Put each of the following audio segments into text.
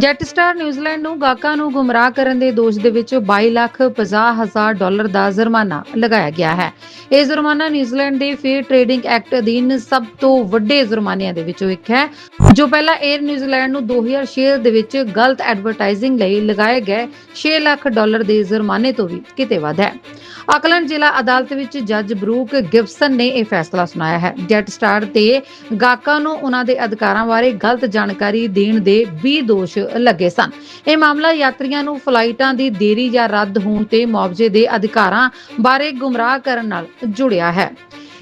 ਜੈਟਸਟਾਰ New Zealand ਨੂੰ ਗਾਹਕਾਂ ਨੂੰ ਗੁੰਮਰਾਹ ਕਰਨ ਦੇ ਦੋਸ਼ ਦੇ ਵਿੱਚ 22 ਲੱਖ 50 ਹਜ਼ਾਰ ਡਾਲਰ ਦਾ ਜੁਰਮਾਨਾ ਲਗਾਇਆ ਗਿਆ ਹੈ। ਇਹ ਜੁਰਮਾਨਾ ਨਿਊਜ਼ੀਲੈਂਡ ਦੇ ਫੇਅਰ ਟ੍ਰੇਡਿੰਗ ਐਕਟ ਅਧੀਨ ਸਭ ਤੋਂ ਵੱਡੇ ਜੁਰਮਾਨਿਆਂ ਦੇ ਵਿੱਚੋਂ ਇੱਕ ਹੈ, ਜੋ ਪਹਿਲਾਂ 에ਅਰ ਨਿਊਜ਼ੀਲੈਂਡ ਨੂੰ 2006 ਦੇ ਵਿੱਚ ਗਲਤ ਐਡਵਰਟਾਈਜ਼ਿੰਗ ਲਈ ਲਗਾਏ ਗਏ 6 ਲੱਖ ਡਾਲਰ ਦੇ ਜੁਰਮਾਨੇ ਤੋਂ ਵੀ ਕਿਤੇ ਵੱਧ ਹੈ। ਆਕਲੈਂਡ ਜ਼ਿਲ੍ਹਾ ਅਦਾਲਤ ਵਿੱਚ ਜੱਜ ਬਰੂਕ ਗਿਬਸਨ ਨੇ ਇਹ ਫੈਸਲਾ ਸੁਣਾਇਆ ਹੈ। ਜੈਟ ਸਟਾਰ ਤੇ ਗਾਹਕਾਂ ਨੂੰ ਉਹਨਾਂ ਦੇ ਅਧਿਕਾਰਾਂ ਬਾਰੇ ਗਲਤ ਜਾਣਕਾਰੀ ਦੇਣ ਦੇ 20 ਦੋਸ਼ ਲੱਗੇ ਸਨ। ਇਹ ਮਾਮਲਾ ਯਾਤਰੀਆਂ ਨੂੰ ਫਲਾਈਟਾਂ ਦੀ ਦੇਰੀ ਜਾਂ ਰੱਦ ਹੋਣ ਤੇ ਮੁਆਵਜ਼ੇ ਦੇ ਅਧਿਕਾਰਾਂ ਬਾਰੇ ਗੁੰਮਰਾਹ ਕਰਨ ਨਾਲ ਜੁੜਿਆ ਹੈ।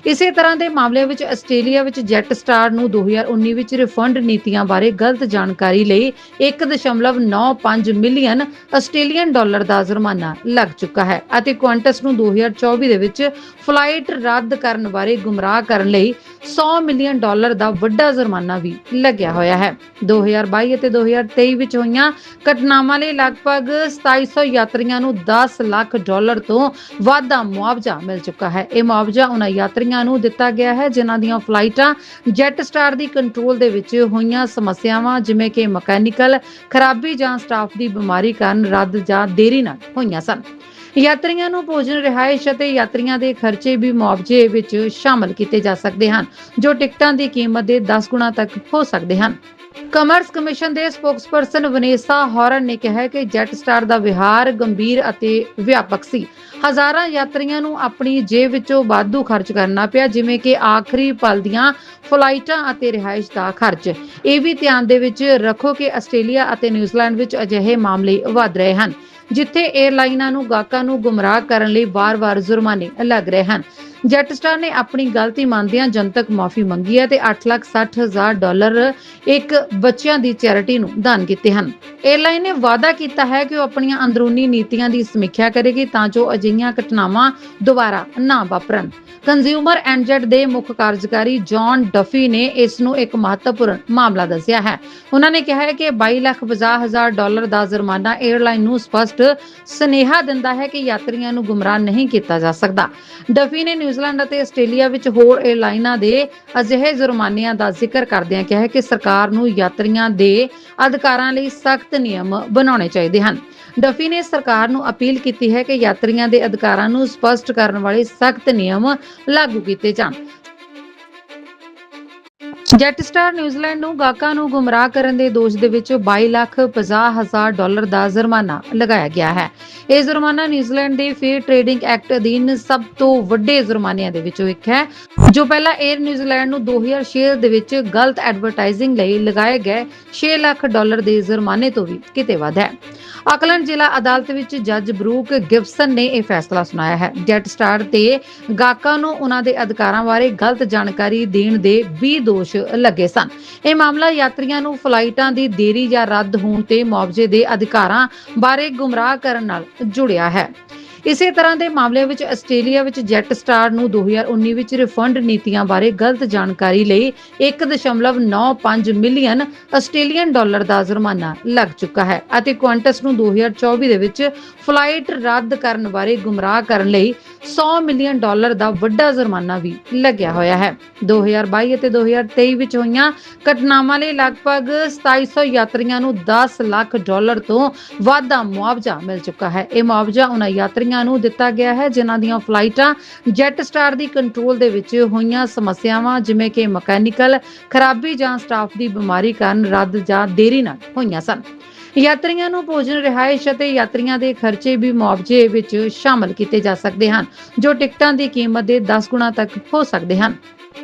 ਇਸੇ ਤਰ੍ਹਾਂ ਦੇ ਮਾਮਲੇ ਵਿੱਚ ਆਸਟ੍ਰੇਲੀਆ ਵਿੱਚ ਜੈਟ ਸਟਾਰ ਨੂੰ 2019 ਵਿੱਚ ਰਿਫੰਡ ਨੀਤੀਆਂ ਬਾਰੇ ਗਲਤ ਜਾਣਕਾਰੀ ਲਈ 1.95 ਮਿਲੀਅਨ ਆਸਟ੍ਰੇਲੀਅਨ ਡਾਲਰ ਦਾ ਜੁਰਮਾਨਾ ਲੱਗ ਚੁੱਕਾ ਹੈ ਅਤੇ ਕੁਆਂਟਸ ਨੂੰ 2024 ਦੇ ਵਿੱਚ ਫਲਾਈਟ ਰੱਦ ਕਰਨ ਬਾਰੇ ਗੁੰਮਰਾਹ ਕਰਨ ਲਈ 100 ਮਿਲੀਅਨ ਡਾਲਰ ਦਾ ਵੱਡਾ ਜੁਰਮਾਨਾ ਵੀ ਲੱਗਿਆ ਹੋਇਆ ਹੈ। 2022 ਅਤੇ 2023 ਵਿੱਚ ਹੋਈਆਂ ਘਟਨਾਵਾਂ ਲਈ ਲਗਭਗ 2700 ਯਾਤਰੀਆਂ ਨੂੰ 10 ਲੱਖ ਡਾਲਰ ਤੋਂ ਵੱਧ ਦਾ ਮੁਆਵਜ਼ਾ ਮਿਲ ਚੁੱਕਾ ਹੈ। ਇਹ ਮੁਆਵਜ਼ਾ ਉਹਨਾਂ ਯਾਤਰੀਆਂ ਨੂੰ ਦਿੱਤਾ ਗਿਆ ਹੈ, ਜਿਨ੍ਹਾਂ ਦੀਆਂ ਫਲਾਈਟਾਂ ਜੈਟ ਸਟਾਰ ਦੀ ਕੰਟਰੋਲ ਦੇ ਵਿੱਚ ਹੋਈਆਂ ਸਮੱਸਿਆਵਾਂ, ਜਿਵੇਂ ਕਿ ਮਕੈਨੀਕਲ ਖਰਾਬੀ ਜਾਂ ਸਟਾਫ ਦੀ ਬਿਮਾਰੀ ਕਾਰਨ ਰੱਦ ਜਾਂ ਦੇਰੀ ਨਾਲ ਹੋਈਆਂ ਸਨ। ਯਾਤਰੀਆਂ ਨੂੰ ਭੋਜਨ ਰਿਹਾਇਸ਼ ਅਤੇ ਯਾਤਰੀਆਂ ਦੇ ਖਰਚੇ ਵੀ ਮੁਆਵਜ਼ੇ ਵਿੱਚ ਸ਼ਾਮਲ ਕੀਤੇ ਜਾ ਸਕਦੇ ਹਨ, ਜੋ ਟਿਕਟਾਂ ਦੀ ਕੀਮਤ ਦੇ 10 ਗੁਣਾ ਤੱਕ ਹੋ ਸਕਦੇ ਹਨ। ਕਮਰਸ ਕਮਿਸ਼ਨ ਦੇ ਸਪੋਕਸਪਰਸਨ ਵਨੇਸਾ ਹੌਰਨ ਨੇ ਕਿਹਾ ਕਿ ਜੈਟ ਸਟਾਰ ਦਾ ਵਿਹਾਰ ਗੰਭੀਰ ਅਤੇ ਵਿਆਪਕ ਸੀ। ਹਜ਼ਾਰਾਂ ਯਾਤਰੀਆਂ ਨੂੰ ਆਪਣੀ ਜੇਬ ਵਿੱਚੋਂ ਵਾਧੂ ਖਰਚ ਕਰਨਾ ਪਿਆ, ਜਿਵੇਂ ਕਿ ਆਖਰੀ ਪਲ ਦੀਆਂ ਫਲਾਈਟਾਂ ਅਤੇ ਰਿਹਾਇਸ਼ ਦਾ ਖਰਚ। ਇਹ ਵੀ ਧਿਆਨ ਦੇ ਵਿੱਚ ਰੱਖੋ ਕਿ ਆਸਟ੍ਰੇਲੀਆ ਅਤੇ ਨਿਊਜ਼ੀਲੈਂਡ ਵਿੱਚ ਅਜਿਹੇ ਮਾਮਲੇ ਵੱਧ ਰਹੇ ਹਨ, ਜਿੱਥੇ 에ਅਰਲਾਈਨਾਂ ਨੂੰ ਗਾਹਕਾਂ ਨੂੰ ਗੁੰਮਰਾਹ ਕਰਨ ਲਈ ਵਾਰ-ਵਾਰ ਜੁਰਮਾਨੇ ਲੱਗ ਰਹੇ ਹਨ। ਜੈਟਸਟਾਰ ਨੇ ਆਪਣੀ ਗਲਤੀ ਮੰਨਦਿਆਂ ਜਨਤਕ ਮਾਫੀ ਮੰਗੀ ਹੈ ਤੇ 860000 ਡਾਲਰ ਇੱਕ ਬੱਚਿਆਂ ਦੀ ਚੈਰਿਟੀ ਨੂੰ ਦਾਨ ਕੀਤੇ ਹਨ। 에ਅਰਲਾਈਨ ਨੇ ਵਾਅਦਾ ਕੀਤਾ ਹੈ ਕਿ ਉਹ ਆਪਣੀਆਂ ਅੰਦਰੂਨੀ ਨੀਤੀਆਂ ਦੀ ਸਮੀਖਿਆ ਕਰੇਗੀ ਤਾਂ ਜੋ ਅਜਿਹੀਆਂ ਘਟਨਾਵਾਂ ਦੁਬਾਰਾ ਨਾ ਵਾਪਰਨ। ਕੰਜ਼ਿਊਮਰ ਐਂਜਟ ਦੇ ਮੁੱਖ ਕਾਰਜਕਾਰੀ ਜੌਨ ਡਫੀ ਨੇ ਇਸ ਨੂੰ ਇੱਕ ਮਹੱਤਵਪੂਰਨ ਮਾਮਲਾ ਦੱਸਿਆ ਹੈ। ਉਹਨਾਂ ਨੇ ਕਿਹਾ ਹੈ ਕਿ 22 ਲੱਖ 50 ਹਜ਼ਾਰ ਡਾਲਰ ਦਾ ਜੁਰਮਾਨਾ 에ਅਰਲਾਈਨ ਨੂੰ ਸਪਸ਼ਟ ਸੁਨੇਹਾ ਦਿੰਦਾ ਹੈ ਕਿ ਯਾਤਰੀਆਂ ਨੂੰ ਗੁੰਮਰਾਹ ਨਹੀਂ ਕੀਤਾ ਜਾ ਸਕਦਾ। ਡਫੀ ਨੇ ਨਿਊਜ਼ੀਲੈਂਡ ਅਤੇ ਆਸਟ੍ਰੇਲੀਆ ਵਿੱਚ ਹੋਰ 에ਅਰਲਾਈਨਾਂ ਦੇ ਅਜਿਹੇ ਜੁਰਮਾਨਿਆਂ ਦਾ ਜ਼ਿਕਰ ਕਰਦਿਆਂ ਕਿਹਾ ਕਿ ਸਰਕਾਰ ਨੂੰ ਯਾਤਰੀਆਂ ਦੇ ਅਧਿਕਾਰਾਂ ਲਈ ਸਖਤ ਨਿਯਮ ਬਣਾਉਣੇ ਚਾਹੀਦੇ ਹਨ। ਡਫੀ ਨੇ ਸਰਕਾਰ ਨੂੰ ਅਪੀਲ ਕੀਤੀ ਹੈ ਕਿ ਯਾਤਰੀਆਂ ਦੇ ਅਧਿਕਾਰਾਂ ਨੂੰ ਸਪਸ਼ਟ ਕਰਨ ਵਾਲੇ ਸਖਤ ਨਿਯਮ ਲਾਗੂ ਕੀਤੇ ਜਾਣ। ਜੈਟਸਟਾਰ ਨਿਊਜ਼ੀਲੈਂਡ ਨੂੰ ਗਾਹਕਾਂ ਨੂੰ ਗੁੰਮਰਾਹ ਕਰਨ ਦੇ ਦੋਸ਼ ਦੇ ਵਿੱਚ 22 ਲੱਖ 50 ਹਜ਼ਾਰ ਡਾਲਰ ਦਾ ਜੁਰਮਾਨਾ ਲਗਾਇਆ ਗਿਆ ਹੈ। ਇਹ ਜੁਰਮਾਨਾ ਨਿਊਜ਼ੀਲੈਂਡ ਦੇ ਫੇਅਰ ਟ੍ਰੇਡਿੰਗ ਐਕਟ ਅਧੀਨ ਸਭ ਤੋਂ ਵੱਡੇ ਜੁਰਮਾਨਿਆਂ ਦੇ ਵਿੱਚੋਂ ਇੱਕ ਹੈ, ਜੋ ਪਹਿਲਾਂ 에ਅਰ ਨਿਊਜ਼ੀਲੈਂਡ ਨੂੰ 2006 ਦੇ ਵਿੱਚ ਗਲਤ ਐਡਵਰਟਾਈਜ਼ਿੰਗ ਲਈ ਲਗਾਏ ਗਏ 6 ਲੱਖ ਡਾਲਰ ਦੇ ਜੁਰਮਾਨੇ ਤੋਂ ਵੀ ਕਿਤੇ ਵੱਧ ਹੈ। ਆਕਲੈਂਡ ਜ਼ਿਲ੍ਹਾ ਅਦਾਲਤ ਵਿੱਚ ਜੱਜ ਬਰੂਕ ਗਿਬਸਨ ਨੇ ਇਹ ਫੈਸਲਾ ਸੁਣਾਇਆ ਹੈ। ਜੈਟ ਸਟਾਰ ਤੇ ਗਾਹਕਾਂ ਨੂੰ ਉਹਨਾਂ ਦੇ ਅਧਿਕਾਰਾਂ ਬਾਰੇ ਗਲਤ ਜਾਣਕਾਰੀ ਦੇਣ ਦੇ 20 ਦੋਸ਼ ਲੱਗੇ ਸਨ। ਇਹ ਮਾਮਲਾ ਯਾਤਰੀਆਂ ਨੂੰ ਫਲਾਈਟਾਂ ਦੀ ਦੇਰੀ ਜਾਂ ਰੱਦ ਹੋਣ ਤੇ ਮੁਆਵਜ਼ੇ ਦੇ ਅਧਿਕਾਰਾਂ ਬਾਰੇ ਗੁੰਮਰਾਹ ਕਰਨ ਨਾਲ ਜੁੜਿਆ ਹੈ। ਇਸੇ ਤਰ੍ਹਾਂ ਦੇ ਮਾਮਲੇ ਵਿੱਚ ਆਸਟ੍ਰੇਲੀਆ ਵਿੱਚ ਜੈਟ ਸਟਾਰ ਨੂੰ 2019 ਵਿੱਚ ਰਿਫੰਡ ਨੀਤੀਆਂ ਬਾਰੇ ਗਲਤ ਜਾਣਕਾਰੀ ਲਈ 1.95 ਮਿਲੀਅਨ ਆਸਟ੍ਰੇਲੀਅਨ ਡਾਲਰ ਦਾ ਜੁਰਮਾਨਾ ਲੱਗ ਚੁੱਕਾ ਹੈ ਅਤੇ ਕੁਆਂਟਸ ਨੂੰ 2024 ਦੇ ਵਿੱਚ ਫਲਾਈਟ ਰੱਦ ਕਰਨ ਬਾਰੇ ਗੁੰਮਰਾਹ ਕਰਨ ਲਈ 100 ਮਿਲੀਅਨ ਡਾਲਰ ਦਾ ਵੱਡਾ ਜੁਰਮਾਨਾ ਵੀ ਲੱਗਿਆ ਹੋਇਆ ਹੈ। 2022 ਅਤੇ 2023 ਵਿੱਚ ਹੋਈਆਂ ਘਟਨਾਵਾਂ ਲਈ ਲਗਭਗ 2700 ਯਾਤਰੀਆਂ ਨੂੰ 10 ਲੱਖ ਡਾਲਰ ਤੋਂ ਵੱਧ ਦਾ ਮੁਆਵਜ਼ਾ ਮਿਲ ਚੁੱਕਾ ਹੈ। ਇਹ ਮੁਆਵਜ਼ਾ ਉਹਨਾਂ ਯਾਤਰੀਆਂ ਨੂੰ ਦਿੱਤਾ ਗਿਆ ਹੈ, ਜਿਨ੍ਹਾਂ ਦੀਆਂ ਫਲਾਈਟਾਂ ਜੈਟ ਸਟਾਰ ਦੀ ਕੰਟਰੋਲ ਦੇ ਵਿੱਚ ਹੋਈਆਂ ਸਮੱਸਿਆਵਾਂ, ਜਿਵੇਂ ਕਿ ਮਕੈਨੀਕਲ ਖਰਾਬੀ ਜਾਂ ਸਟਾਫ ਦੀ ਬਿਮਾਰੀ ਕਾਰਨ ਰੱਦ ਜਾਂ ਦੇਰੀ ਨਾਲ ਹੋਈਆਂ ਸਨ। ਯਾਤਰੀਆਂ ਨੂੰ ਭੋਜਨ ਰਿਹਾਇਸ਼ ਅਤੇ ਯਾਤਰੀਆਂ ਦੇ ਖਰਚੇ ਵੀ ਮੁਆਵਜ਼ੇ ਵਿੱਚ ਸ਼ਾਮਲ ਕੀਤੇ ਜਾ ਸਕਦੇ ਹਨ, ਜੋ ਟਿਕਟਾਂ ਦੀ ਕੀਮਤ ਦੇ 10 ਗੁਣਾ ਤੱਕ ਹੋ ਸਕਦੇ ਹਨ।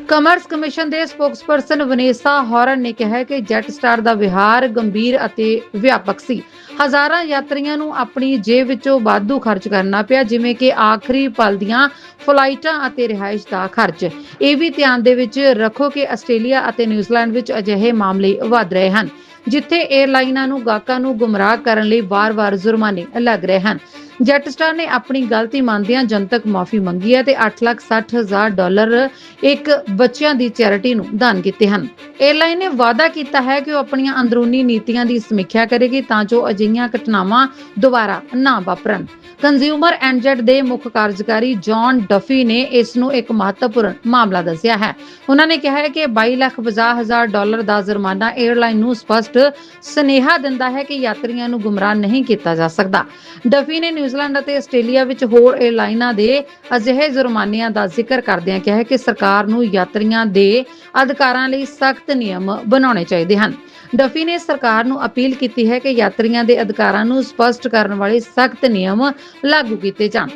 ਕਮਰਸ ਕਮਿਸ਼ਨ ਦੇ ਸਪੋਕਸਪਰਸਨ ਵਨੇਸਾ ਹੌਰਨ ਨੇ ਕਿਹਾ ਕਿ ਜੈਟ ਸਟਾਰ ਦਾ ਵਿਹਾਰ ਗੰਭੀਰ ਅਤੇ ਵਿਆਪਕ ਸੀ। ਹਜ਼ਾਰਾਂ ਯਾਤਰੀਆਂ ਨੂੰ ਆਪਣੀ ਜੇਬ ਵਿੱਚੋਂ ਵਾਧੂ ਖਰਚ ਕਰਨਾ ਪਿਆ, ਜਿਵੇਂ ਕਿ ਆਖਰੀ ਪਲ ਦੀਆਂ ਫਲਾਈਟਾਂ ਅਤੇ ਰਿਹਾਇਸ਼ ਦਾ ਖਰਚ। ਇਹ ਵੀ ਧਿਆਨ ਦੇ ਵਿੱਚ ਰੱਖੋ ਕਿ ਆਸਟ੍ਰੇਲੀਆ ਅਤੇ ਨਿਊਜ਼ੀਲੈਂਡ ਵਿੱਚ ਅਜਿਹੇ ਮਾਮਲੇ ਵੱਧ ਰਹੇ ਹਨ, ਜਿੱਥੇ 에ਅਰਲਾਈਨਾਂ ਨੂੰ ਗਾਹਕਾਂ ਨੂੰ ਗੁੰਮਰਾਹ ਕਰਨ ਲਈ ਵਾਰ-ਵਾਰ ਜੁਰਮਾਨੇ ਲੱਗ ਰਹੇ ਹਨ। ਜੈਟਸਟਾਰ ਨੇ ਆਪਣੀ ਗਲਤੀ ਮੰਨਦਿਆਂ ਜਨਤਕ ਮਾਫੀ ਮੰਗੀ ਹੈ ਤੇ 860000 ਡਾਲਰ ਇੱਕ ਬੱਚਿਆਂ ਦੀ ਚੈਰਿਟੀ ਨੂੰ ਦਾਨ ਕੀਤੇ ਹਨ। 에ਅਰਲਾਈਨ ਨੇ ਵਾਅਦਾ ਕੀਤਾ ਹੈ ਕਿ ਉਹ ਆਪਣੀਆਂ ਅੰਦਰੂਨੀ ਨੀਤੀਆਂ ਦੀ ਸਮੀਖਿਆ ਕਰੇਗੀ ਤਾਂ ਜੋ ਅਜਿਹੀਆਂ ਘਟਨਾਵਾਂ ਦੁਬਾਰਾ ਨਾ ਵਾਪਰਨ। ਕੰਜ਼ਿਊਮਰ ਐਂਡਜੈਟ ਦੇ ਮੁੱਖ ਕਾਰਜਕਾਰੀ ਜੌਨ ਡਫੀ ਨੇ ਇਸ ਨੂੰ ਇੱਕ ਮਹੱਤਵਪੂਰਨ ਮਾਮਲਾ ਦੱਸਿਆ ਹੈ। ਉਹਨਾਂ ਨੇ ਕਿਹਾ ਹੈ ਕਿ 22 ਲੱਖ 50 ਹਜ਼ਾਰ ਡਾਲਰ ਦਾ ਜੁਰਮਾਨਾ 에ਅਰਲਾਈਨ ਨੂੰ ਸਪਸ਼ਟ ਸੁਨੇਹਾ ਦਿੰਦਾ ਹੈ ਕਿ ਯਾਤਰੀਆਂ ਨੂੰ ਗੁੰਮਰਾਹ ਨਹੀਂ ਕੀਤਾ ਜਾ ਸਕਦਾ। ਡਫੀ ਨੇ ਨਿਊਜ਼ੀਲੈਂਡ ਅਤੇ ਆਸਟ੍ਰੇਲੀਆ ਵਿੱਚ ਹੋਰ 에ਅਰਲਾਈਨਾਂ ਦੇ ਅਜਿਹੇ ਜੁਰਮਾਨਿਆਂ ਦਾ ਜ਼ਿਕਰ ਕਰਦਿਆਂ ਕਿਹਾ ਕਿ ਸਰਕਾਰ ਨੂੰ ਯਾਤਰੀਆਂ ਦੇ ਅਧਿਕਾਰਾਂ ਲਈ ਸਖਤ ਨਿਯਮ ਬਣਾਉਣੇ ਚਾਹੀਦੇ ਹਨ। ਡਫੀ ਨੇ ਸਰਕਾਰ ਨੂੰ ਅਪੀਲ ਕੀਤੀ ਹੈ ਕਿ ਯਾਤਰੀਆਂ ਦੇ ਅਧਿਕਾਰਾਂ ਨੂੰ ਸਪਸ਼ਟ ਕਰਨ ਵਾਲੇ ਸਖਤ ਨਿਯਮ ਲਾਗੂ ਕੀਤੇ ਜਾਣ।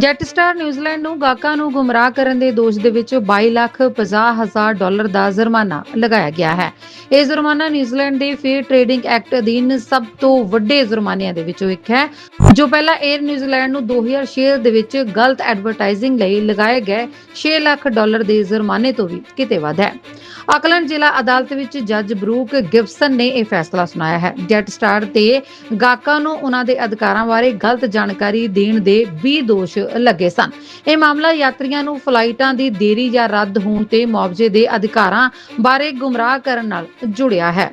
ਜੈਟਸਟਾਰ ਨਿਊਜ਼ੀਲੈਂਡ ਨੂੰ ਗਾਹਕਾਂ ਨੂੰ ਗੁੰਮਰਾਹ ਕਰਨ ਦੇ ਦੋਸ਼ ਦੇ ਵਿੱਚ 22 ਲੱਖ 50 ਹਜ਼ਾਰ ਡਾਲਰ ਦਾ ਜੁਰਮਾਨਾ ਲਗਾਇਆ ਗਿਆ ਹੈ। ਇਹ ਜੁਰਮਾਨਾ ਨਿਊਜ਼ੀਲੈਂਡ ਦੇ ਫੇਅਰ ਟ੍ਰੇਡਿੰਗ ਐਕਟ ਅਧੀਨ ਸਭ ਤੋਂ ਵੱਡੇ ਜੁਰਮਾਨਿਆਂ ਦੇ ਵਿੱਚੋਂ ਇੱਕ ਹੈ, ਜੋ ਪਹਿਲਾਂ 에ਅਰ ਨਿਊਜ਼ੀਲੈਂਡ ਨੂੰ 2006 ਦੇ ਵਿੱਚ ਗਲਤ ਐਡਵਰਟਾਈਜ਼ਿੰਗ ਲਈ ਲਗਾਏ ਗਏ 6 ਲੱਖ ਡਾਲਰ ਦੇ ਜੁਰਮਾਨੇ ਤੋਂ ਵੀ ਕਿਤੇ ਵੱਧ ਹੈ। ਆਕਲੈਂਡ ਜ਼ਿਲ੍ਹਾ ਅਦਾਲਤ ਵਿੱਚ ਜੱਜ ਬਰੂਕ ਗਿਬਸਨ ਨੇ ਇਹ ਫੈਸਲਾ ਸੁਣਾਇਆ ਹੈ। ਜੈਟ ਸਟਾਰ ਤੇ ਗਾਹਕਾਂ ਨੂੰ ਉਹਨਾਂ ਦੇ ਅਧਿਕਾਰਾਂ ਬਾਰੇ ਗਲਤ ਜਾਣਕਾਰੀ ਦੇਣ ਦੇ 20 ਦੋਸ਼ ਲੱਗੇ ਸਨ। ਇਹ ਮਾਮਲਾ ਯਾਤਰੀਆਂ ਨੂੰ ਫਲਾਈਟਾਂ ਦੀ ਦੇਰੀ ਜਾਂ ਰੱਦ ਹੋਣ ਤੇ ਮੁਆਵਜ਼ੇ ਦੇ ਅਧਿਕਾਰਾਂ ਬਾਰੇ ਗੁੰਮਰਾਹ ਕਰਨ ਨਾਲ ਜੁੜਿਆ ਹੈ।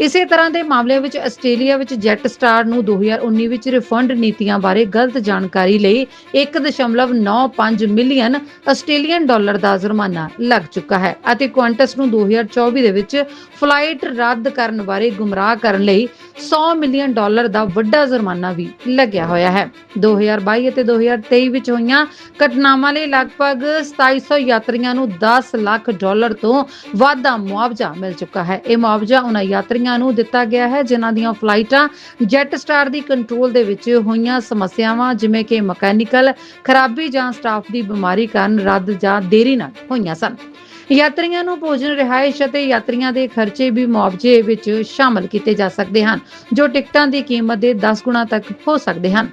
ਇਸੇ ਤਰ੍ਹਾਂ ਦੇ ਮਾਮਲੇ ਵਿੱਚ ਆਸਟ੍ਰੇਲੀਆ ਵਿੱਚ ਜੈਟ ਸਟਾਰ ਨੂੰ 2019 ਵਿੱਚ ਰਿਫੰਡ ਨੀਤੀਆਂ ਬਾਰੇ ਗਲਤ ਜਾਣਕਾਰੀ ਲਈ 1.95 ਮਿਲੀਅਨ ਆਸਟ੍ਰੇਲੀਅਨ ਡਾਲਰ ਦਾ ਜੁਰਮਾਨਾ ਲੱਗ ਚੁੱਕਾ ਹੈ ਅਤੇ ਕੁਆਂਟਸ ਨੂੰ 2024 ਦੇ ਵਿੱਚ ਫਲਾਈਟ ਰੱਦ ਕਰਨ ਬਾਰੇ ਗੁੰਮਰਾਹ ਕਰਨ ਲਈ 100 ਮਿਲੀਅਨ ਡਾਲਰ ਦਾ ਵੱਡਾ ਜੁਰਮਾਨਾ ਵੀ ਲੱਗਿਆ ਹੋਇਆ ਹੈ। 2022 ਅਤੇ 2023 ਵਿੱਚ ਹੋਈਆਂ ਘਟਨਾਵਾਂ ਲਈ ਲਗਭਗ 2700 ਯਾਤਰੀਆਂ ਨੂੰ 10 ਲੱਖ ਡਾਲਰ ਤੋਂ ਵੱਧ ਦਾ ਮੁਆਵਜ਼ਾ ਮਿਲ ਚੁੱਕਾ ਹੈ। ਇਹ ਮੁਆਵਜ਼ਾ ਉਹਨਾਂ ਯਾਤਰੀਆਂ ਨੂੰ ਦਿੱਤਾ ਗਿਆ ਹੈ, ਜਿਨ੍ਹਾਂ ਦੀਆਂ ਫਲਾਈਟਾਂ ਜੈਟ ਸਟਾਰ ਦੀ ਕੰਟਰੋਲ ਦੇ ਵਿੱਚ ਹੋਈਆਂ ਸਮੱਸਿਆਵਾਂ, ਜਿਵੇਂ ਕਿ ਮਕੈਨੀਕਲ ਖਰਾਬੀ ਜਾਂ ਸਟਾਫ ਦੀ ਬਿਮਾਰੀ ਕਾਰਨ ਰੱਦ ਜਾਂ ਦੇਰੀ ਨਾਲ ਹੋਈਆਂ ਸਨ। ਯਾਤਰੀਆਂ ਨੂੰ ਭੋਜਨ ਰਿਹਾਇਸ਼ ਅਤੇ ਯਾਤਰੀਆਂ ਦੇ ਖਰਚੇ ਵੀ ਮੁਆਵਜ਼ੇ ਵਿੱਚ ਸ਼ਾਮਲ ਕੀਤੇ ਜਾ ਸਕਦੇ ਹਨ, ਜੋ ਟਿਕਟਾਂ ਦੀ ਕੀਮਤ ਦੇ 10 ਗੁਣਾ ਤੱਕ ਹੋ ਸਕਦੇ ਹਨ।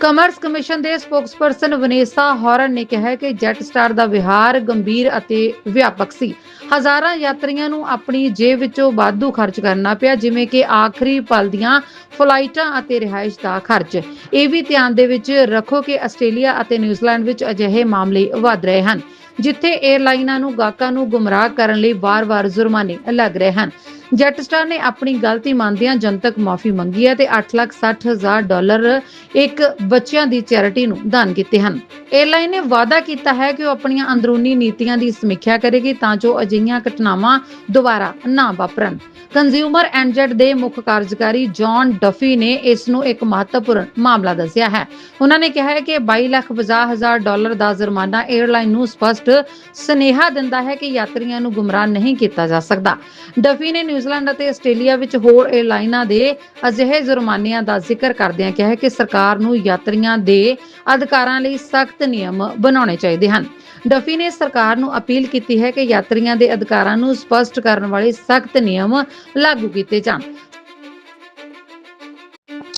ਕਮਰਸ ਕਮਿਸ਼ਨ ਦੇ ਸਪੋਕਸਪਰਸਨ ਵਨੇਸਾ ਹੌਰਨ ਨੇ ਕਿਹਾ ਕਿ ਜੈਟ ਸਟਾਰ ਦਾ ਵਿਹਾਰ ਗੰਭੀਰ ਅਤੇ ਵਿਆਪਕ ਸੀ। ਹਜ਼ਾਰਾਂ ਯਾਤਰੀਆਂ ਨੂੰ ਆਪਣੀ ਜੇਬ ਵਿੱਚੋਂ ਵਾਧੂ ਖਰਚ ਕਰਨਾ ਪਿਆ, ਜਿਵੇਂ ਕਿ ਆਖਰੀ ਪਲ ਦੀਆਂ ਫਲਾਈਟਾਂ ਅਤੇ ਰਿਹਾਇਸ਼ ਦਾ ਖਰਚ। ਇਹ ਵੀ ਧਿਆਨ ਦੇ ਵਿੱਚ ਰੱਖੋ ਕਿ ਆਸਟ੍ਰੇਲੀਆ ਅਤੇ ਨਿਊਜ਼ੀਲੈਂਡ ਵਿੱਚ ਅਜਿਹੇ ਮਾਮਲੇ ਵੱਧ ਰਹੇ ਹਨ, ਜਿੱਥੇ 에ਅਰਲਾਈਨਾਂ ਨੂੰ ਗਾਹਕਾਂ ਨੂੰ ਗੁੰਮਰਾਹ ਕਰਨ ਲਈ ਵਾਰ-ਵਾਰ ਜੁਰਮਾਨੇ ਲੱਗ ਰਹੇ ਹਨ। ਜੈਟਸਟਾਰ ਨੇ ਆਪਣੀ ਗਲਤੀ ਮੰਨਦਿਆਂ ਜਨਤਕ ਮਾਫੀ ਮੰਗੀ ਹੈ ਤੇ 860000 ਡਾਲਰ ਇੱਕ ਬੱਚਿਆਂ ਦੀ ਚੈਰਿਟੀ ਨੂੰ ਦਾਨ ਕੀਤੇ ਹਨ। 에ਅਰਲਾਈਨ ਨੇ ਵਾਅਦਾ ਕੀਤਾ ਹੈ ਕਿ ਉਹ ਆਪਣੀਆਂ ਅੰਦਰੂਨੀ ਨੀਤੀਆਂ ਦੀ ਸਮੀਖਿਆ ਕਰੇਗੀ ਤਾਂ ਜੋ ਅਜਿਹੀਆਂ ਘਟਨਾਵਾਂ ਦੁਬਾਰਾ ਨਾ ਵਾਪਰਨ। ਕੰਜ਼ਿਊਮਰ ਐਂਡਜੈਟ ਦੇ ਮੁੱਖ ਕਾਰਜਕਾਰੀ ਜੌਨ ਡਫੀ ਨੇ ਇਸ ਨੂੰ ਇੱਕ ਮਹੱਤਵਪੂਰਨ ਮਾਮਲਾ ਦੱਸਿਆ ਹੈ। ਉਹਨਾਂ ਨੇ ਕਿਹਾ ਹੈ ਕਿ 22 ਲੱਖ 50 ਹਜ਼ਾਰ ਡਾਲਰ ਦਾ ਜੁਰਮਾਨਾ 에ਅਰਲਾਈਨ ਨੂੰ ਸਪਸ਼ਟ ਸੁਨੇਹਾ ਦਿੰਦਾ ਹੈ ਕਿ ਯਾਤਰੀਆਂ ਨੂੰ ਗੁੰਮਰਾਹ ਨਹੀਂ ਕੀਤਾ ਜਾ ਸਕਦਾ। ਡਫੀ ਨੇ ਨਿਊਜ਼ੀਲੈਂਡ ਅਤੇ ਆਸਟ੍ਰੇਲੀਆ ਵਿੱਚ ਹੋਰ 에ਅਰਲਾਈਨਾਂ ਦੇ ਅਜਿਹੇ ਜੁਰਮਾਨਿਆਂ ਦਾ ਜ਼ਿਕਰ ਕਰਦਿਆਂ ਕਿਹਾ ਕਿ ਸਰਕਾਰ ਨੂੰ ਯਾਤਰੀਆਂ ਦੇ ਅਧਿਕਾਰਾਂ ਲਈ ਸਖਤ ਨਿਯਮ ਬਣਾਉਣੇ ਚਾਹੀਦੇ ਹਨ। ਡਫੀ ਨੇ ਸਰਕਾਰ ਨੂੰ ਅਪੀਲ ਕੀਤੀ ਹੈ ਕਿ ਯਾਤਰੀਆਂ ਦੇ ਅਧਿਕਾਰਾਂ ਨੂੰ ਸਪਸ਼ਟ ਕਰਨ ਵਾਲੇ ਸਖਤ ਨਿਯਮ ਲਾਗੂ ਕੀਤੇ ਜਾਣ।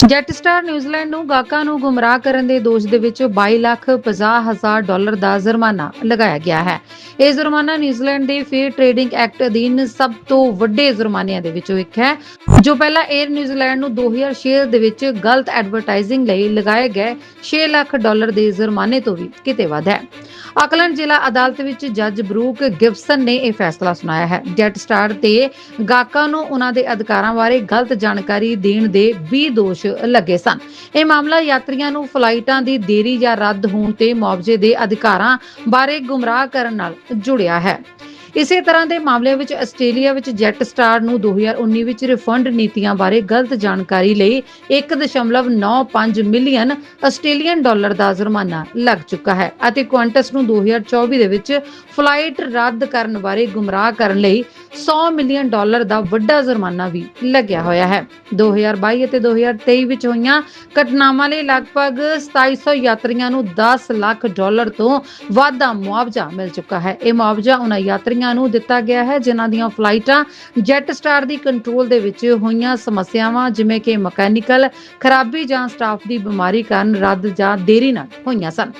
ਜੈਟਸਟਾਰ ਨਿਊਜ਼ੀਲੈਂਡ ਨੂੰ ਗਾਹਕਾਂ ਨੂੰ ਗੁੰਮਰਾਹ ਕਰਨ ਦੇ ਦੋਸ਼ ਦੇ ਵਿੱਚ 22 ਲੱਖ 50 ਹਜ਼ਾਰ ਡਾਲਰ ਦਾ ਜੁਰਮਾਨਾ ਲਗਾਇਆ ਗਿਆ ਹੈ। ਇਹ ਜੁਰਮਾਨਾ ਨਿਊਜ਼ੀਲੈਂਡ ਦੇ ਫੇਅਰ ਟ੍ਰੇਡਿੰਗ ਐਕਟ ਅਧੀਨ ਸਭ ਤੋਂ ਵੱਡੇ ਜੁਰਮਾਨਿਆਂ ਦੇ ਵਿੱਚੋਂ ਇੱਕ ਹੈ, ਜੋ ਪਹਿਲਾਂ 에ਅਰ ਨਿਊਜ਼ੀਲੈਂਡ ਨੂੰ 2006 ਦੇ ਵਿੱਚ ਗਲਤ ਐਡਵਰਟਾਈਜ਼ਿੰਗ ਲਈ ਲਗਾਏ ਗਏ 6 ਲੱਖ ਡਾਲਰ ਦੇ ਜੁਰਮਾਨੇ ਤੋਂ ਵੀ ਕਿਤੇ ਵੱਧ ਹੈ। ਆਕਲੈਂਡ ਜ਼ਿਲ੍ਹਾ ਅਦਾਲਤ ਵਿੱਚ ਜੱਜ ਬਰੂਕ ਗਿਬਸਨ ਨੇ ਇਹ ਫੈਸਲਾ ਸੁਣਾਇਆ ਹੈ। ਜੈਟ ਸਟਾਰ ਤੇ ਗਾਹਕਾਂ ਨੂੰ ਉਹਨਾਂ ਦੇ ਅਧਿਕਾਰਾਂ ਬਾਰੇ ਗਲਤ ਜਾਣਕਾਰੀ ਦੇਣ ਦੇ 20 ਦੋਸ਼ ਲੱਗੇ ਸਨ। ਇਹ ਮਾਮਲਾ ਯਾਤਰੀਆਂ ਨੂੰ ਫਲਾਈਟਾਂ ਦੀ ਦੇਰੀ ਜਾਂ ਰੱਦ ਹੋਣ ਤੇ ਮੁਆਵਜ਼ੇ ਦੇ ਅਧਿਕਾਰਾਂ ਬਾਰੇ ਗੁੰਮਰਾਹ ਕਰਨ ਨਾਲ ਜੁੜਿਆ ਹੈ। ਇਸੇ ਤਰ੍ਹਾਂ ਦੇ ਮਾਮਲੇ ਵਿੱਚ ਆਸਟ੍ਰੇਲੀਆ ਵਿੱਚ ਜੈਟ ਸਟਾਰ ਨੂੰ 2019 ਵਿੱਚ ਰਿਫੰਡ ਨੀਤੀਆਂ ਬਾਰੇ ਗਲਤ ਜਾਣਕਾਰੀ ਲਈ 1.95 ਮਿਲੀਅਨ ਆਸਟ੍ਰੇਲੀਅਨ ਡਾਲਰ ਦਾ ਜੁਰਮਾਨਾ ਲੱਗ ਚੁੱਕਾ ਹੈ ਅਤੇ ਕੁਆਂਟਸ ਨੂੰ 2024 ਦੇ ਵਿੱਚ ਫਲਾਈਟ ਰੱਦ ਕਰਨ ਬਾਰੇ ਗੁੰਮਰਾਹ ਕਰਨ ਲਈ 100 ਮਿਲੀਅਨ ਡਾਲਰ ਦਾ ਵੱਡਾ ਜੁਰਮਾਨਾ ਵੀ ਲੱਗਿਆ ਹੋਇਆ ਹੈ। 2022 ਅਤੇ 2023 ਵਿੱਚ ਹੋਈਆਂ ਘਟਨਾਵਾਂ ਲਈ ਲਗਭਗ 2700 ਯਾਤਰੀਆਂ ਨੂੰ 10 ਲੱਖ ਡਾਲਰ ਤੋਂ ਵੱਧ ਦਾ ਮੁਆਵਜ਼ਾ ਮਿਲ ਚੁੱਕਾ ਹੈ। ਇਹ ਮੁਆਵਜ਼ਾ ਉਹਨਾਂ ਯਾਤਰੀਆਂ ਨੂੰ ਦਿੱਤਾ ਗਿਆ ਹੈ, ਜਿਨ੍ਹਾਂ ਦੀਆਂ ਫਲਾਈਟਾਂ ਜੈਟ ਸਟਾਰ ਦੀ ਕੰਟਰੋਲ ਦੇ ਵਿੱਚ ਹੋਈਆਂ ਸਮੱਸਿਆਵਾਂ, ਜਿਵੇਂ ਕਿ ਮਕੈਨੀਕਲ ਖਰਾਬੀ ਜਾਂ ਸਟਾਫ ਦੀ ਬਿਮਾਰੀ ਕਾਰਨ ਰੱਦ ਜਾਂ ਦੇਰੀ ਨਾਲ ਹੋਈਆਂ ਸਨ।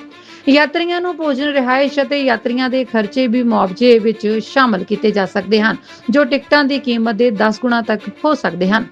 ਯਾਤਰੀਆਂ ਨੂੰ ਭੋਜਨ ਰਿਹਾਇਸ਼ ਅਤੇ ਯਾਤਰੀਆਂ ਦੇ ਖਰਚੇ ਵੀ ਮੁਆਵਜ਼ੇ ਵਿੱਚ ਸ਼ਾਮਲ ਕੀਤੇ ਜਾ ਸਕਦੇ ਹਨ, ਜੋ ਟਿਕਟਾਂ ਦੀ ਕੀਮਤ ਦੇ 10 ਗੁਣਾ ਤੱਕ ਹੋ ਸਕਦੇ ਹਨ।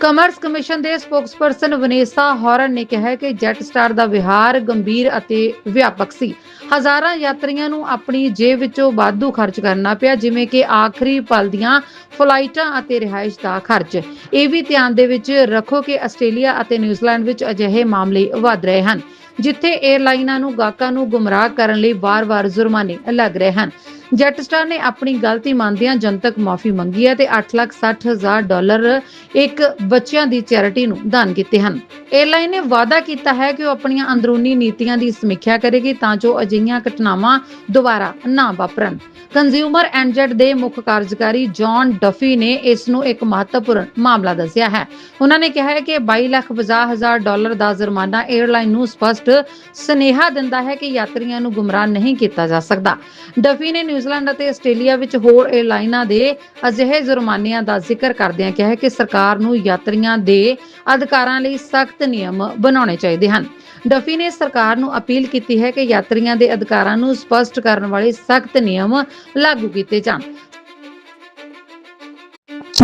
ਕਮਰਸ ਕਮਿਸ਼ਨ ਦੇ ਸਪੋਕਸਪਰਸਨ ਵਨੇਸਾ ਹੌਰਨ ਨੇ ਕਿਹਾ ਕਿ ਜੈਟ ਸਟਾਰ ਦਾ ਵਿਹਾਰ ਗੰਭੀਰ ਅਤੇ ਵਿਆਪਕ ਸੀ। ਹਜ਼ਾਰਾਂ ਯਾਤਰੀਆਂ ਨੂੰ ਆਪਣੀ ਜੇਬ ਵਿੱਚੋਂ ਵਾਧੂ ਖਰਚ ਕਰਨਾ ਪਿਆ, ਜਿਵੇਂ ਕਿ ਆਖਰੀ ਪਲ ਦੀਆਂ ਫਲਾਈਟਾਂ ਅਤੇ ਰਿਹਾਇਸ਼ ਦਾ ਖਰਚ। ਇਹ ਵੀ ਧਿਆਨ ਦੇ ਵਿੱਚ ਰੱਖੋ ਕਿ ਆਸਟ੍ਰੇਲੀਆ ਅਤੇ ਨਿਊਜ਼ੀਲੈਂਡ ਵਿੱਚ ਅਜਿਹੇ ਮਾਮਲੇ ਵੱਧ ਰਹੇ ਹਨ, ਜਿੱਥੇ 에ਅਰਲਾਈਨਾਂ ਨੂੰ ਗਾਹਕਾਂ ਨੂੰ ਗੁੰਮਰਾਹ ਕਰਨ ਲਈ ਵਾਰ-ਵਾਰ ਜੁਰਮਾਨੇ ਲੱਗ ਰਹੇ ਹਨ। ਜੈਟਸਟਾਰ ਨੇ ਆਪਣੀ ਗਲਤੀ ਮੰਨਦਿਆਂ ਜਨਤਕ ਮਾਫੀ ਮੰਗੀ ਹੈ ਤੇ 8,60,000 ਡਾਲਰ ਇੱਕ ਬੱਚਿਆਂ ਦੀ ਚੈਰਿਟੀ ਨੂੰ ਦਾਨ ਕੀਤੇ ਹਨ। 에ਅਰਲਾਈਨ ਨੇ ਵਾਅਦਾ ਕੀਤਾ ਹੈ ਕਿ ਉਹ ਆਪਣੀਆਂ ਅੰਦਰੂਨੀ ਨੀਤੀਆਂ ਦੀ ਸਮੀਖਿਆ ਕਰੇਗੀ ਤਾਂ ਜੋ ਅਜਿਹੀਆਂ ਘਟਨਾਵਾਂ ਦੁਬਾਰਾ ਨਾ ਵਾਪਰਨ। ਕੰਜ਼ਿਊਮਰ ਐਂਜਟ ਦੇ ਮੁੱਖ ਕਾਰਜਕਾਰੀ ਜੌਨ ਡਫੀ ਨੇ ਇਸ ਨੂੰ ਇੱਕ ਮਹੱਤਵਪੂਰਨ ਮਾਮਲਾ ਦੱਸਿਆ ਹੈ। ਉਹਨਾਂ ਨੇ ਕਿਹਾ ਹੈ ਕਿ 22 ਲੱਖ 50 ਹਜ਼ਾਰ ਡਾਲਰ ਦਾ ਜੁਰਮਾਨਾ 에ਅਰਲਾਈਨ ਨੂੰ ਸਪਸ਼ਟ ਸੁਨੇਹਾ ਦਿੰਦਾ ਹੈ ਕਿ ਯਾਤਰੀਆਂ ਨੂੰ ਗੁੰਮਰਾਹ ਨਹੀਂ ਕੀਤਾ ਜਾ ਸਕਦਾ। ਡਫੀ ਨੇ ਨਿਊਜ਼ੀਲੈਂਡ ਅਤੇ ਆਸਟ੍ਰੇਲੀਆ ਵਿੱਚ ਹੋਰ 에ਅਰਲਾਈਨਾਂ ਦੇ ਅਜਿਹੇ ਜੁਰਮਾਨਿਆਂ ਦਾ ਜ਼ਿਕਰ ਕਰਦਿਆਂ ਕਿਹਾ ਕਿ ਸਰਕਾਰ ਨੂੰ ਯਾਤਰੀਆਂ ਦੇ ਅਧਿਕਾਰਾਂ ਲਈ ਸਖਤ ਨਿਯਮ ਬਣਾਉਣੇ ਚਾਹੀਦੇ ਹਨ। ਡਫੀ ਨੇ ਸਰਕਾਰ ਨੂੰ ਅਪੀਲ ਕੀਤੀ ਹੈ ਕਿ ਯਾਤਰੀਆਂ ਦੇ ਅਧਿਕਾਰਾਂ ਨੂੰ ਸਪਸ਼ਟ ਕਰਨ ਵਾਲੇ ਸਖਤ ਨਿਯਮ ਲਾਗੂ ਕੀਤੇ ਜਾਣ।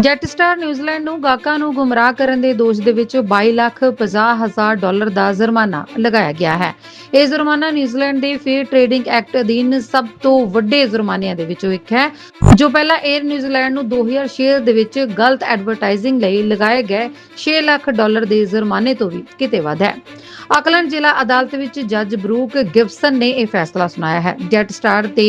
ਜੈਟਸਟਾਰ ਨਿਊਜ਼ੀਲੈਂਡ ਨੂੰ ਗਾਹਕਾਂ ਨੂੰ ਗੁੰਮਰਾਹ ਕਰਨ ਦੇ ਦੋਸ਼ ਦੇ ਵਿੱਚ 22 ਲੱਖ 50 ਹਜ਼ਾਰ ਡਾਲਰ ਦਾ ਜੁਰਮਾਨਾ ਲਗਾਇਆ ਗਿਆ ਹੈ। ਇਹ ਜੁਰਮਾਨਾ ਨਿਊਜ਼ੀਲੈਂਡ ਦੇ ਫੇਅਰ ਟ੍ਰੇਡਿੰਗ ਐਕਟ ਅਧੀਨ ਸਭ ਤੋਂ ਵੱਡੇ ਜੁਰਮਾਨਿਆਂ ਦੇ ਵਿੱਚੋਂ ਇੱਕ ਹੈ, ਜੋ ਪਹਿਲਾਂ 에ਅਰ ਨਿਊਜ਼ੀਲੈਂਡ ਨੂੰ 2006 ਦੇ ਵਿੱਚ ਗਲਤ ਐਡਵਰਟਾਈਜ਼ਿੰਗ ਲਈ ਲਗਾਏ ਗਏ 6 ਲੱਖ ਡਾਲਰ ਦੇ ਜੁਰਮਾਨੇ ਤੋਂ ਵੀ ਕਿਤੇ ਵੱਧ ਹੈ। ਆਕਲੈਂਡ ਜ਼ਿਲ੍ਹਾ ਅਦਾਲਤ ਵਿੱਚ ਜੱਜ ਬਰੂਕ ਗਿਬਸਨ ਨੇ ਇਹ ਫੈਸਲਾ ਸੁਣਾਇਆ ਹੈ। ਜੈਟ ਸਟਾਰ ਤੇ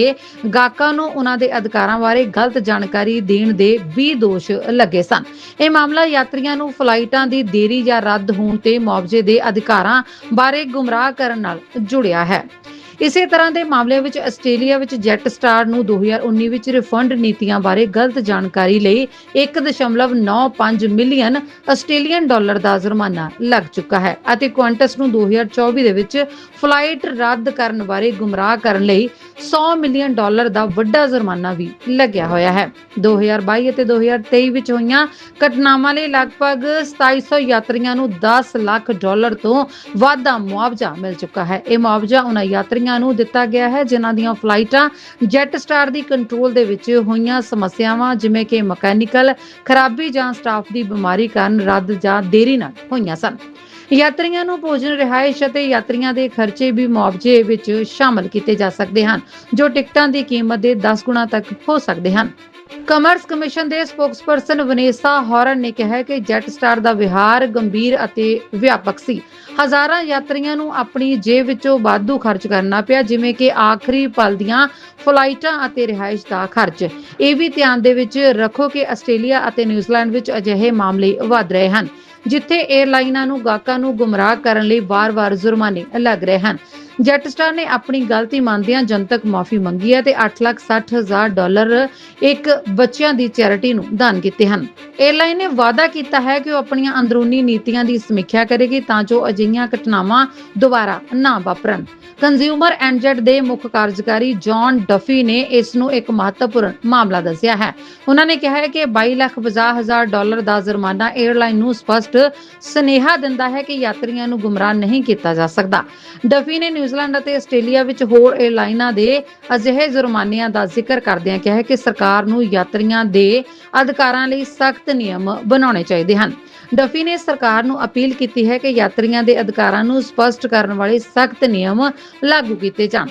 ਗਾਹਕਾਂ ਨੂੰ ਉਹਨਾਂ ਦੇ ਅਧਿਕਾਰਾਂ ਬਾਰੇ ਗਲਤ ਜਾਣਕਾਰੀ ਦੇਣ ਦੇ 20 ਦੋਸ਼ ਲੱਗੇ ਸਨ। ਇਹ ਮਾਮਲਾ ਯਾਤਰੀਆਂ ਨੂੰ ਫਲਾਈਟਾਂ ਦੀ ਦੇਰੀ ਜਾਂ ਰੱਦ ਹੋਣ ਤੇ ਮੁਆਵਜ਼ੇ ਦੇ ਅਧਿਕਾਰਾਂ ਬਾਰੇ ਗੁੰਮਰਾਹ ਕਰਨ ਨਾਲ ਜੁੜਿਆ ਹੈ। ਇਸੇ ਤਰ੍ਹਾਂ ਦੇ ਮਾਮਲੇ ਵਿੱਚ ਆਸਟ੍ਰੇਲੀਆ ਵਿੱਚ ਜੈਟ ਸਟਾਰ ਨੂੰ 2019 ਵਿੱਚ ਰਿਫੰਡ ਨੀਤੀਆਂ ਬਾਰੇ ਗਲਤ ਜਾਣਕਾਰੀ ਲਈ 1.95 ਮਿਲੀਅਨ ਆਸਟ੍ਰੇਲੀਅਨ ਡਾਲਰ ਦਾ ਜੁਰਮਾਨਾ ਲੱਗ ਚੁੱਕਾ ਹੈ ਅਤੇ ਕੁਆਂਟਸ ਨੂੰ 2024 ਦੇ ਵਿੱਚ ਫਲਾਈਟ ਰੱਦ ਕਰਨ ਬਾਰੇ ਗੁੰਮਰਾਹ ਕਰਨ ਲਈ 100 ਮਿਲੀਅਨ ਡਾਲਰ ਦਾ ਵੱਡਾ ਜੁਰਮਾਨਾ ਵੀ ਲੱਗਿਆ ਹੋਇਆ ਹੈ। 2022 ਅਤੇ 2023 ਵਿੱਚ ਹੋਈਆਂ ਘਟਨਾਵਾਂ ਲਈ ਲਗਭਗ 2700 ਯਾਤਰੀਆਂ ਨੂੰ 10 ਲੱਖ ਡਾਲਰ ਤੋਂ ਵੱਧ ਦਾ ਮੁਆਵਜ਼ਾ ਮਿਲ ਚੁੱਕਾ ਹੈ। ਇਹ ਮੁਆਵਜ਼ਾ ਉਹਨਾਂ ਯਾਤਰੀਆਂ ਨੂੰ ਦਿੱਤਾ ਗਿਆ ਹੈ, ਜਿਨ੍ਹਾਂ ਦੀਆਂ ਫਲਾਈਟਾਂ ਜੈਟ ਸਟਾਰ ਦੀ ਕੰਟਰੋਲ ਦੇ ਵਿੱਚ ਹੋਈਆਂ ਸਮੱਸਿਆਵਾਂ, ਜਿਵੇਂ ਕਿ ਮਕੈਨੀਕਲ ਖਰਾਬੀ ਜਾਂ ਸਟਾਫ ਦੀ ਬਿਮਾਰੀ ਕਾਰਨ ਰੱਦ ਜਾਂ ਦੇਰੀ ਨਾਲ ਹੋਈਆਂ ਸਨ। ਯਾਤਰੀਆਂ ਨੂੰ ਭੋਜਨ ਰਿਹਾਇਸ਼ ਅਤੇ ਯਾਤਰੀਆਂ ਦੇ ਖਰਚੇ ਵੀ ਮੁਆਵਜ਼ੇ ਵਿੱਚ ਸ਼ਾਮਲ ਕੀਤੇ ਜਾ ਸਕਦੇ ਹਨ, ਜੋ ਟਿਕਟਾਂ ਦੀ ਕੀਮਤ ਦੇ 10 ਗੁਣਾ ਤੱਕ ਹੋ ਸਕਦੇ ਹਨ। ਕਮਰਸ ਕਮਿਸ਼ਨ ਦੇ ਸਪੋਕਸਪਰਸਨ ਵਨੇਸਾ ਹੌਰਨ ਨੇ ਕਿਹਾ ਕਿ ਜੈਟ ਸਟਾਰ ਦਾ ਵਿਹਾਰ ਗੰਭੀਰ ਅਤੇ ਵਿਆਪਕ ਸੀ। ਹਜ਼ਾਰਾਂ ਯਾਤਰੀਆਂ ਨੂੰ ਆਪਣੀ ਜੇਬ ਵਿੱਚੋਂ ਵਾਧੂ ਖਰਚ ਕਰਨਾ ਪਿਆ, ਜਿਵੇਂ ਕਿ ਆਖਰੀ ਪਲ ਦੀਆਂ ਫਲਾਈਟਾਂ ਅਤੇ ਰਿਹਾਇਸ਼ ਦਾ ਖਰਚ। ਇਹ ਵੀ ਧਿਆਨ ਦੇ ਵਿੱਚ ਰੱਖੋ ਕਿ ਆਸਟ੍ਰੇਲੀਆ ਅਤੇ ਨਿਊਜ਼ੀਲੈਂਡ ਵਿੱਚ ਅਜਿਹੇ ਮਾਮਲੇ ਵੱਧ ਰਹੇ ਹਨ, ਜਿੱਥੇ 에ਅਰਲਾਈਨਾਂ ਨੂੰ ਗਾਹਕਾਂ ਨੂੰ ਗੁੰਮਰਾਹ ਕਰਨ ਲਈ ਵਾਰ-ਵਾਰ ਜੁਰਮਾਨੇ ਲੱਗ ਰਹੇ ਹਨ। ਜੈਟਸਟਾਰ ਨੇ ਆਪਣੀ ਗਲਤੀ ਮੰਨਦਿਆਂ ਜਨਤਕ ਮਾਫੀ ਮੰਗੀ ਹੈ ਤੇ 8,60,000 ਡਾਲਰ ਇੱਕ ਬੱਚਿਆਂ ਦੀ ਚੈਰਿਟੀ ਨੂੰ ਦਾਨ ਕੀਤੇ ਹਨ। 에ਅਰਲਾਈਨ ਨੇ ਵਾਅਦਾ ਕੀਤਾ ਹੈ ਕਿ ਉਹ ਆਪਣੀਆਂ ਅੰਦਰੂਨੀ ਨੀਤੀਆਂ ਦੀ ਸਮੀਖਿਆ ਕਰੇਗੀ ਤਾਂ ਜੋ ਅਜਿਹੀਆਂ ਘਟਨਾਵਾਂ ਦੁਬਾਰਾ ਨਾ ਵਾਪਰਨ। ਕੰਜ਼ਿਊਮਰ ਐਂਜਟ ਦੇ ਮੁੱਖ ਕਾਰਜਕਾਰੀ ਜੌਨ ਡਫੀ ਨੇ ਇਸ ਨੂੰ ਇੱਕ ਮਹੱਤਵਪੂਰਨ ਮਾਮਲਾ ਦੱਸਿਆ ਹੈ। ਉਹਨਾਂ ਨੇ ਕਿਹਾ ਹੈ ਕਿ 22 ਲੱਖ 50 ਹਜ਼ਾਰ ਡਾਲਰ ਦਾ ਜੁਰਮਾਨਾ 에ਅਰਲਾਈਨ ਨੂੰ ਸਪਸ਼ਟ ਸੁਨੇਹਾ ਦਿੰਦਾ ਹੈ ਕਿ ਯਾਤਰੀਆਂ ਨੂੰ ਗੁੰਮਰਾਹ ਨਹੀਂ ਕੀਤਾ ਜਾ ਸਕਦਾ। ਡਫੀ ਨੇ ਨਿਊਜ਼ੀਲੈਂਡ ਅਤੇ ਆਸਟ੍ਰੇਲੀਆ ਵਿੱਚ ਹੋਰ 에ਅਰਲਾਈਨਾਂ ਦੇ ਅਜਿਹੇ ਜੁਰਮਾਨਿਆਂ ਦਾ ਜ਼ਿਕਰ ਕਰਦਿਆਂ ਕਿਹਾ ਕਿ ਸਰਕਾਰ ਨੂੰ ਯਾਤਰੀਆਂ ਦੇ ਅਧਿਕਾਰਾਂ ਲਈ ਸਖਤ ਨਿਯਮ ਬਣਾਉਣੇ ਚਾਹੀਦੇ ਹਨ। ਡਫੀ ਨੇ ਸਰਕਾਰ ਨੂੰ ਅਪੀਲ ਕੀਤੀ ਹੈ ਕਿ ਯਾਤਰੀਆਂ ਦੇ ਅਧਿਕਾਰਾਂ ਨੂੰ ਸਪਸ਼ਟ ਕਰਨ ਵਾਲੇ ਸਖਤ ਨਿਯਮ ਲਾਗੂ ਕੀਤੇ ਜਾਣ।